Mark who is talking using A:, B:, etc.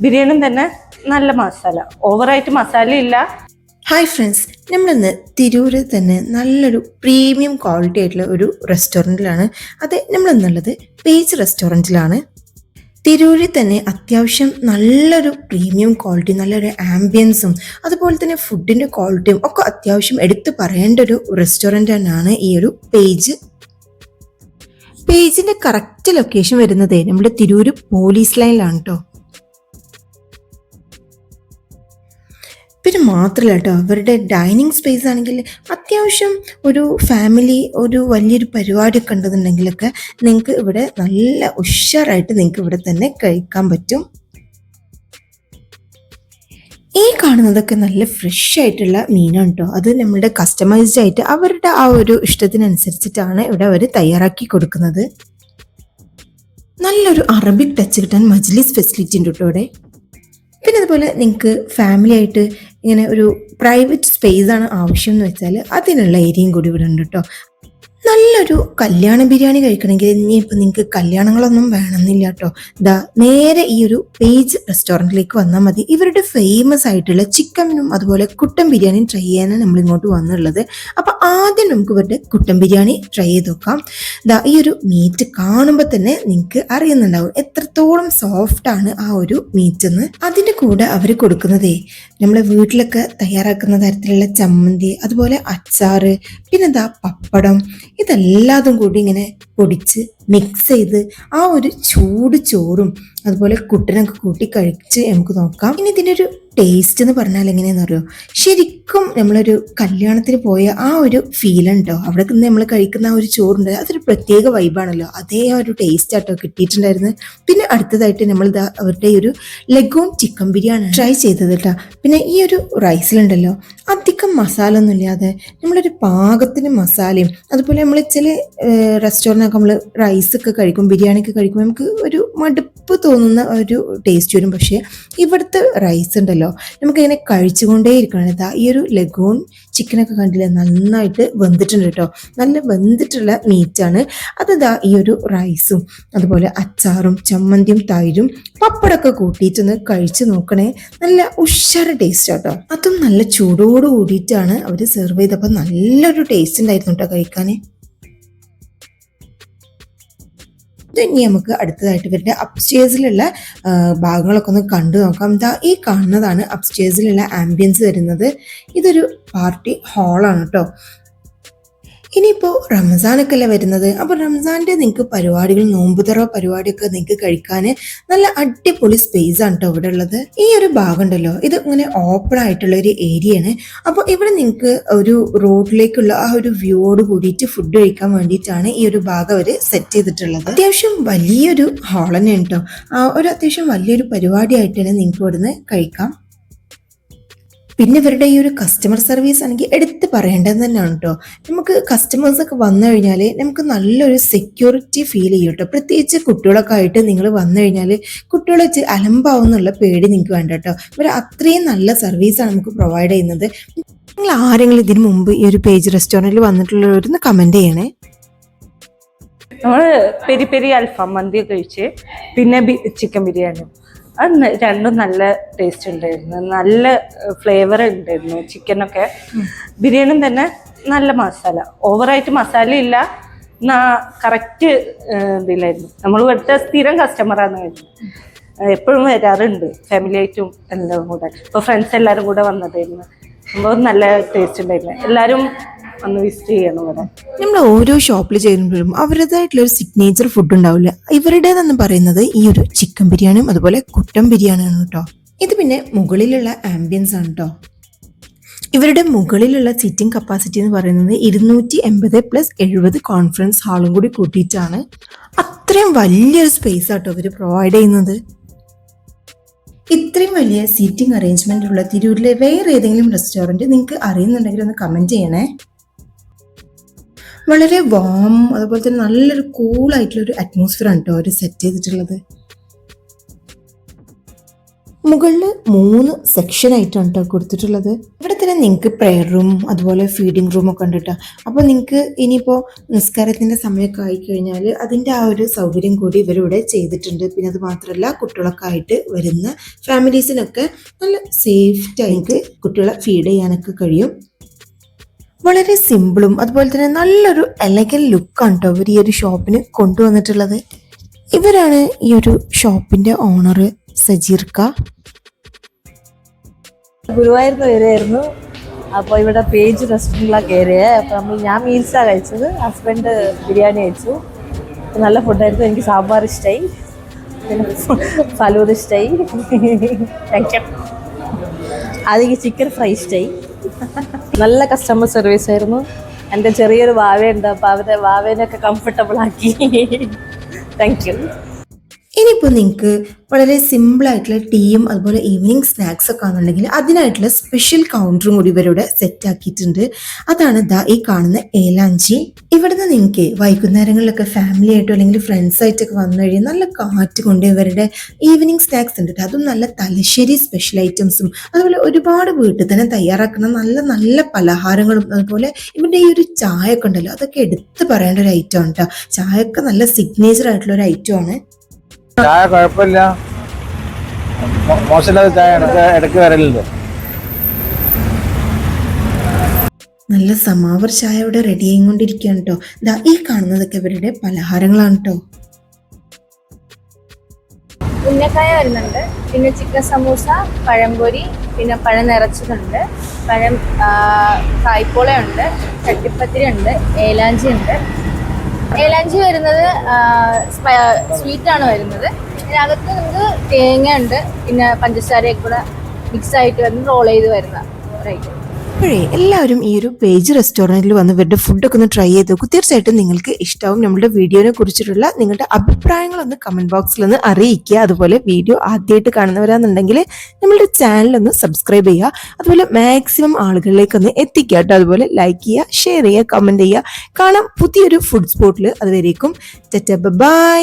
A: ബിരിയാണിയും തന്നെ നല്ല മസാല. ഓവറായിട്ട് മസാല ഇല്ല.
B: ഹായ് ഫ്രണ്ട്സ് നമ്മളിന്ന് തിരൂരിൽ തന്നെ നല്ലൊരു പ്രീമിയം ക്വാളിറ്റി ആയിട്ടുള്ള ഒരു റെസ്റ്റോറന്റിലാണ് അത് നമ്മളിന്നുള്ളത് പേജ് റെസ്റ്റോറന്റിലാണ് തിരൂരിൽ തന്നെ അത്യാവശ്യം നല്ലൊരു പ്രീമിയം ക്വാളിറ്റി നല്ലൊരു ആംബിയൻസും അതുപോലെ തന്നെ ഫുഡിന്റെ ക്വാളിറ്റിയും ഒക്കെ അത്യാവശ്യം എടുത്തു പറയേണ്ട ഒരു റെസ്റ്റോറന്റ് തന്നെയാണ് ഈ ഒരു പേജ് പേജിന്റെ കറക്റ്റ് ലൊക്കേഷൻ വരുന്നത് നമ്മുടെ തിരൂര് പോലീസ് ലൈനിലാണ് കേട്ടോ പിന്നെ മാത്രമല്ല കേട്ടോ. അവരുടെ ഡൈനിങ് സ്പേസ് ആണെങ്കിൽ അത്യാവശ്യം ഒരു ഫാമിലി ഒരു വലിയൊരു പരിപാടിയൊക്കെ ഉണ്ടെന്നുണ്ടെങ്കിലൊക്കെ നിങ്ങൾക്ക് ഇവിടെ നല്ല ഉഷാറായിട്ട് നിങ്ങൾക്ക് ഇവിടെ തന്നെ കഴിക്കാൻ പറ്റും. ഈ കാണുന്നതൊക്കെ നല്ല ഫ്രഷ് ആയിട്ടുള്ള മീനാണ് കേട്ടോ. അത് നമ്മളുടെ കസ്റ്റമൈസ്ഡ് ആയിട്ട് അവരുടെ ആ ഒരു ഇഷ്ടത്തിനനുസരിച്ചിട്ടാണ് ഇവിടെ അവർ തയ്യാറാക്കി കൊടുക്കുന്നത്. നല്ലൊരു അറബിക് ടച്ച് കിട്ടാൻ മജ്ലിസ് ഫെസിലിറ്റി ഉണ്ട് കേട്ടോ ഇവിടെ. പിന്നെ അതുപോലെ നിങ്ങൾക്ക് ഫാമിലി ആയിട്ട് ഇങ്ങനെ ഒരു പ്രൈവറ്റ് സ്പേസ് ആണ് ആവശ്യം എന്ന് വെച്ചാൽ അതിനുള്ള ഏരിയയും കൂടി ഇവിടെ ഉണ്ട് കേട്ടോ നല്ലൊരു കല്യാണ ബിരിയാണി കഴിക്കണമെങ്കിൽ ഇനിയിപ്പോൾ നിങ്ങൾക്ക് കല്യാണങ്ങളൊന്നും വേണമെന്നില്ല കേട്ടോ. ദാ നേരെ ഈ ഒരു പേജ് റെസ്റ്റോറന്റിലേക്ക് വന്നാൽ മതി. ഇവരുടെ ഫേമസ് ആയിട്ടുള്ള ചിക്കനും അതുപോലെ കുട്ടൻ ബിരിയാണിയും ട്രൈ ചെയ്യാനാണ് നമ്മൾ ഇങ്ങോട്ട് വന്നുള്ളത് അപ്പോൾ ആദ്യം നമുക്ക് ഇവരുടെ കുട്ടൻ ബിരിയാണി ട്രൈ ചെയ്ത് നോക്കാം. ദാ ഈ ഒരു മീറ്റ് കാണുമ്പോൾ തന്നെ നിങ്ങൾക്ക് അറിയുന്നുണ്ടാവും എത്രത്തോളം സോഫ്റ്റ് ആണ് ആ ഒരു മീറ്റ് എന്ന്. അതിന്റെ കൂടെ അവർ കൊടുക്കുന്നതേ നമ്മളെ വീട്ടിലൊക്കെ തയ്യാറാക്കുന്ന തരത്തിലുള്ള ചമ്മന്തി അതുപോലെ അച്ചാറ് പിന്നെന്താ പപ്പടം ഇതെല്ലാതും കൂടി ഇങ്ങനെ പൊടിച്ച് മിക്സ് ചെയ്ത് ആ ഒരു ചൂട് ചോറും അതുപോലെ കുട്ടനൊക്കെ കൂട്ടി കഴിച്ച് നമുക്ക് നോക്കാം. ഇനി ഇതിന്റെ ഒരു ടേസ്റ്റ് എന്ന് പറഞ്ഞാൽ എങ്ങനെയാണെന്ന് അറിയോ? ശരിക്കും നമ്മളൊരു കല്യാണത്തിന് പോയ ആ ഒരു ഫീൽ ഉണ്ടോ അവിടെ നിന്ന് നമ്മൾ കഴിക്കുന്ന ആ ഒരു ചോറുണ്ട് അതൊരു പ്രത്യേക വൈബാണല്ലോ അതേ ഒരു ടേസ്റ്റ് ആട്ടോ കിട്ടിയിട്ടുണ്ടായിരുന്നു പിന്നെ അടുത്തതായിട്ട് നമ്മൾ അവരുടെ ഒരു ലഗോൺ ചിക്കൻ ബിരിയാണി ട്രൈ ചെയ്തത് കേട്ടോ പിന്നെ ഈ ഒരു റൈസിലുണ്ടല്ലോ അധികം മസാല ഒന്നും ഇല്ലാതെ നമ്മളൊരു പാകത്തിന് മസാലയും അതുപോലെ നമ്മൾ ചില റെസ്റ്റോറന്റൊക്കെ നമ്മൾ റൈസൊക്കെ കഴിക്കും ബിരിയാണിയൊക്കെ കഴിക്കും കഴിക്കുമ്പോൾ നമുക്ക് ഒരു മടുപ്പ് തോന്നുന്ന ഒരു ടേസ്റ്റ് വരും. പക്ഷേ ഇവിടുത്തെ റൈസ് ഉണ്ടല്ലോ നമുക്കിങ്ങനെ കഴിച്ചുകൊണ്ടേ ഇരിക്കണം ഇതാ ഈ ഒരു ലഗോൺ ചിക്കനൊക്കെ കണ്ടില്ലേ? നന്നായിട്ട് വെന്തിട്ടുണ്ട് കേട്ടോ. നല്ല വെന്തിട്ടുള്ള മീറ്റാണ് അതിതാ ഈ ഒരു റൈസും അതുപോലെ അച്ചാറും ചമ്മന്തിയും തൈരും പപ്പടമൊക്കെ കൂട്ടിയിട്ടൊന്ന് കഴിച്ച് നോക്കണേ. നല്ല ഉഷാറ് ടേസ്റ്റ് കേട്ടോ. അതും നല്ല ചൂടോട് കൂടിയിട്ടാണ് അവർ സെർവ് ചെയ്തപ്പോൾ നല്ലൊരു ടേസ്റ്റ് ഉണ്ടായിരുന്നു കേട്ടോ കഴിക്കാൻ ഇനി നമുക്ക് അടുത്തതായിട്ട് ഇവരുടെ അപ്സ്റ്റേഴ്സിലുള്ള ഭാഗങ്ങളൊക്കെ ഒന്ന് കണ്ടു നോക്കാം. ഇതാ ഈ കാണുന്നതാണ് അപ്സ്റ്റേഴ്സിലുള്ള ആംബിയൻസ് വരുന്നത്. ഇതൊരു പാർട്ടി ഹാളാണ് കേട്ടോ ഇനിയിപ്പോൾ റംസാനൊക്കെ അല്ലേ വരുന്നത്? അപ്പോൾ റംസാന്റെ നിങ്ങൾക്ക് പരിപാടികൾ നോമ്പുതറ പരിപാടിയൊക്കെ നിങ്ങൾക്ക് കഴിക്കാൻ നല്ല അടിപൊളി സ്പേസ് ആണ് കേട്ടോ ഇവിടെ ഉള്ളത്. ഈ ഒരു ഭാഗം ഉണ്ടല്ലോ ഇത് ഇങ്ങനെ ഓപ്പൺ ആയിട്ടുള്ള ഒരു ഏരിയ ആണ്. അപ്പോൾ ഇവിടെ നിങ്ങൾക്ക് ഒരു റോഡിലേക്കുള്ള ആ ഒരു വ്യൂയോട് കൂടിയിട്ട് ഫുഡ് കഴിക്കാൻ വേണ്ടിയിട്ടാണ് ഈ ഒരു ഭാഗം അവർ സെറ്റ് ചെയ്തിട്ടുള്ളത്. അത്യാവശ്യം വലിയൊരു ഹാൾ തന്നെ ആ ഒരു അത്യാവശ്യം വലിയൊരു പരിപാടിയായിട്ട് തന്നെ നിങ്ങൾക്ക് ഇവിടുന്ന് കഴിക്കാം. പിന്നെ ഇവരുടെ ഈ ഒരു കസ്റ്റമർ സർവീസ് ആണെങ്കിൽ എടുത്ത് പറയേണ്ടത് തന്നെയാണ് കേട്ടോ നമുക്ക് കസ്റ്റമേഴ്സ് ഒക്കെ വന്നു കഴിഞ്ഞാൽ നമുക്ക് നല്ലൊരു സെക്യൂരിറ്റി ഫീൽ ചെയ്യും കേട്ടോ പ്രത്യേകിച്ച് കുട്ടികളൊക്കെ ആയിട്ട് നിങ്ങൾ വന്നു കഴിഞ്ഞാൽ കുട്ടികളെ വെച്ച് അലമ്പാവും എന്നുള്ള പേടി നിങ്ങൾക്ക് വേണ്ട കേട്ടോ ഇവർ അത്രയും നല്ല സർവീസാണ് നമുക്ക് പ്രൊവൈഡ് ചെയ്യുന്നത്. നിങ്ങൾ ആരെങ്കിലും ഇതിനു മുമ്പ് ഈ ഒരു പേജ് റെസ്റ്റോറന്റിൽ വന്നിട്ടുള്ളവരൊന്ന് കമന്റ് ചെയ്യണേ.
A: നമ്മൾ പെരി പെരി അൽഫാം മന്തി കഴിച്ച് പിന്നെ ചിക്കൻ ബിരിയാണി അത് രണ്ടും നല്ല ടേസ്റ്റ് ഉണ്ടായിരുന്നു. നല്ല ഫ്ലേവർ ഉണ്ടായിരുന്നു. ചിക്കനൊക്കെ ബിരിയാണി തന്നെ നല്ല മസാല. ഓവറായിട്ട് മസാല ഇല്ല. എന്നാ കറക്റ്റ് ഇതിലായിരുന്നു. നമ്മൾ ഇവിടുത്തെ സ്ഥിരം കസ്റ്റമറാണ് എപ്പോഴും വരാറുണ്ട്. ഫാമിലി ആയിട്ടും എല്ലാം കൂടെ. ഇപ്പോൾ ഫ്രണ്ട്സ് എല്ലാവരും കൂടെ വന്നതായിരുന്നു. സംഭവം നല്ല ടേസ്റ്റ് ഉണ്ടായിരുന്നു. എല്ലാവരും ഒന്ന് വിസിറ്റ് ചെയ്യണം ഇവിടെ.
B: നമ്മൾ ഓരോ ഷോപ്പിൽ ചെയ്യുമ്പോഴും അവരുടേതായിട്ടുള്ള ഒരു സിഗ്നേച്ചർ ഫുഡ് ഉണ്ടാവില്ല. ഇവരുടേതെന്ന് പറയുന്നത് ഈ ഒരു ചിക്കൻ ബിരിയാണിയും അതുപോലെ കുട്ടൻ ബിരിയാണിയാണ് കേട്ടോ. ഇത് പിന്നെ മുകളിലുള്ള ആംബിയൻസ് ആണ് കേട്ടോ. ഇവരുടെ മുകളിലുള്ള സിറ്റിംഗ് കപ്പാസിറ്റി എന്ന് പറയുന്നത് ഇരുന്നൂറ്റി എൺപത് പ്ലസ് എഴുപത് കോൺഫറൻസ് ഹാളും കൂടി കൂട്ടിയിട്ടാണ് അത്രയും വലിയൊരു സ്പേസ് ആട്ടോ ഇവർ പ്രൊവൈഡ് ചെയ്യുന്നത്. ഇത്രയും വലിയ സീറ്റിംഗ് അറേഞ്ച്മെന്റ് ഉള്ള തിരൂരിലെ വേറെ ഏതെങ്കിലും റെസ്റ്റോറന്റ് നിങ്ങൾക്ക് അറിയുന്നുണ്ടെങ്കിൽ ഒന്ന് കമന്റ് ചെയ്യണേ. വളരെ വാം അതുപോലെ തന്നെ നല്ലൊരു ഒരു അറ്റ്മോസ്ഫിയർ ആണ് കേട്ടോ അവർ സെറ്റ് ചെയ്തിട്ടുള്ളത്. മുകളിൽ മൂന്ന് സെക്ഷൻ ആയിട്ടാണ് കേട്ടോ കൊടുത്തിട്ടുള്ളത്. ഇവിടെ തന്നെ നിങ്ങൾക്ക് പ്രെയർ റൂം അതുപോലെ ഫീഡിംഗ് റൂം ഒക്കെ ഉണ്ട് കേട്ടോ അപ്പോൾ നിങ്ങൾക്ക് ഇനിയിപ്പോൾ നിസ്കാരത്തിന്റെ സമയമൊക്കെ ആയിക്കഴിഞ്ഞാൽ അതിന്റെ ആ ഒരു സൗകര്യം കൂടി ഇവരിവിടെ ചെയ്തിട്ടുണ്ട്. പിന്നെ അത് മാത്രമല്ല കുട്ടികളൊക്കെ ആയിട്ട് വരുന്ന ഫാമിലീസിനൊക്കെ നല്ല സേഫ്റ്റി ആയിട്ട് കുട്ടികളെ ഫീഡ് ചെയ്യാനൊക്കെ കഴിയും. വളരെ സിമ്പിളും അതുപോലെ തന്നെ നല്ലൊരു എലഗൻ ലുക്കാണ് കേട്ടോ ഇവർ ഈ ഒരു ഷോപ്പിന് കൊണ്ടുവന്നിട്ടുള്ളത്. ഇവരാണ് ഈ ഒരു ഷോപ്പിന്റെ ഓണർ സജീർക്ക
C: ഗുരുവായൂർന്ന് വരുമായിരുന്നു അപ്പോൾ ഇവിടെ പേജ് റെസ്റ്റോറന്റിലാണ് കയറിയത് അപ്പോൾ നമ്മൾ ഞാൻ മീൽസാണ് കഴിച്ചത്. ഹസ്ബൻഡ് ബിരിയാണി കഴിച്ചു. നല്ല ഫുഡായിരുന്നു എനിക്ക് സാമ്പാർ ഇഷ്ടമായി പിന്നെ ഫലൂർ ഇഷ്ടമായി താങ്ക് യു അതെനിക്ക് ചിക്കൻ ഫ്രൈ ഇഷ്ടമായി നല്ല കസ്റ്റമർ സർവീസ് ആയിരുന്നു. എന്റെ ചെറിയൊരു വാവയുണ്ട് അപ്പോൾ അവരെ വാവേനെയൊക്കെ കംഫർട്ടബിൾ ആക്കി. താങ്ക് യു
B: ഇനിയിപ്പോൾ നിങ്ങൾക്ക് വളരെ സിമ്പിളായിട്ടുള്ള ടീയും അതുപോലെ ഈവനിങ് സ്നാക്സ് ഒക്കെ ആണെന്നുണ്ടെങ്കിൽ അതിനായിട്ടുള്ള സ്പെഷ്യൽ കൗണ്ടറും കൂടി ഇവരോട് സെറ്റ് ആക്കിയിട്ടുണ്ട്. അതാണ് ദാ ഈ കാണുന്ന ഏലാഞ്ചി. ഇവിടുന്ന് നിങ്ങൾക്ക് വൈകുന്നേരങ്ങളിലൊക്കെ ഫാമിലി ആയിട്ടോ അല്ലെങ്കിൽ ഫ്രണ്ട്സ് ആയിട്ടൊക്കെ വന്നു കഴിഞ്ഞാൽ നല്ല കാറ്റ് കൊണ്ട് ഇവരുടെ ഈവനിങ് സ്നാക്സ് ഉണ്ട്. അതും നല്ല തലശ്ശേരി സ്പെഷ്യൽ ഐറ്റംസും അതുപോലെ ഒരുപാട് വീട്ടിൽ തന്നെ തയ്യാറാക്കുന്ന നല്ല നല്ല പലഹാരങ്ങളും അതുപോലെ ഇവരുടെ ഈ ഒരു ചായ ഒക്കെ ഉണ്ടല്ലോ അതൊക്കെ എടുത്ത് പറയേണ്ട ഒരു ഐറ്റം ആണ് കേട്ടോ. ചായ ഒക്കെ നല്ല സിഗ്നേച്ചർ ആയിട്ടുള്ള ഒരു ഐറ്റം ആണ്.
D: ചായ കുഴപ്പമില്ല. മോശമില്ലാത്ത ചായ ഇടയ്ക്ക് ഇടയ്ക്ക് വരലുണ്ട്.
B: നല്ല സമാവർ ചായ ഇവിടെ റെഡി ആയിക്കൊണ്ടിരിക്കുകയാണ് കേട്ടോ ദാ ഈ കാണുന്നതൊക്കെ ഇവരുടെ പലഹാരങ്ങളാണ് കേട്ടോ
E: ഉന്നക്കായ വരുന്നുണ്ട്. പിന്നെ ചിക്കൻ സമൂസ പഴംപൊരി പിന്നെ പഴം നിറച്ചതുണ്ട് പഴം കായ്പോളയുണ്ട് ചട്ടിപ്പത്തിരി ഉണ്ട് ഏലാഞ്ചി ഉണ്ട് ഏലാഞ്ചി വരുന്നത് സ്വീറ്റ് ആണ് വരുന്നത്. അതിനകത്ത് നമുക്ക് തേങ്ങ ഉണ്ട് പിന്നെ പഞ്ചസാരയൊക്കെ കൂടെ മിക്സ് ആയിട്ട് വരുന്ന റോൾ ചെയ്ത് വരുന്ന റൈറ്റ്
B: അപ്പോഴേ എല്ലാവരും ഈ ഒരു പേജ് റെസ്റ്റോറന്റിൽ വന്ന് ഇവരുടെ ഫുഡൊക്കെ ഒന്ന് ട്രൈ ചെയ്ത് നോക്കും. തീർച്ചയായിട്ടും നിങ്ങൾക്ക് ഇഷ്ടവും നമ്മുടെ വീഡിയോനെ കുറിച്ചിട്ടുള്ള നിങ്ങളുടെ അഭിപ്രായങ്ങളൊന്ന് കമന്റ് ബോക്സിൽ ഒന്ന് അറിയിക്കുക. അതുപോലെ വീഡിയോ ആദ്യമായിട്ട് കാണുന്നവരാണെന്നുണ്ടെങ്കിൽ നമ്മളുടെ ചാനലൊന്ന് സബ്സ്ക്രൈബ് ചെയ്യുക. അതുപോലെ മാക്സിമം ആളുകളിലേക്കൊന്ന് എത്തിക്കുക കേട്ടോ. അതുപോലെ ലൈക്ക് ചെയ്യുക ഷെയർ ചെയ്യുക കമന്റ് ചെയ്യുക. കാണാം പുതിയൊരു ഫുഡ് സ്പോട്ടിൽ അതുവരേക്കും. ബൈ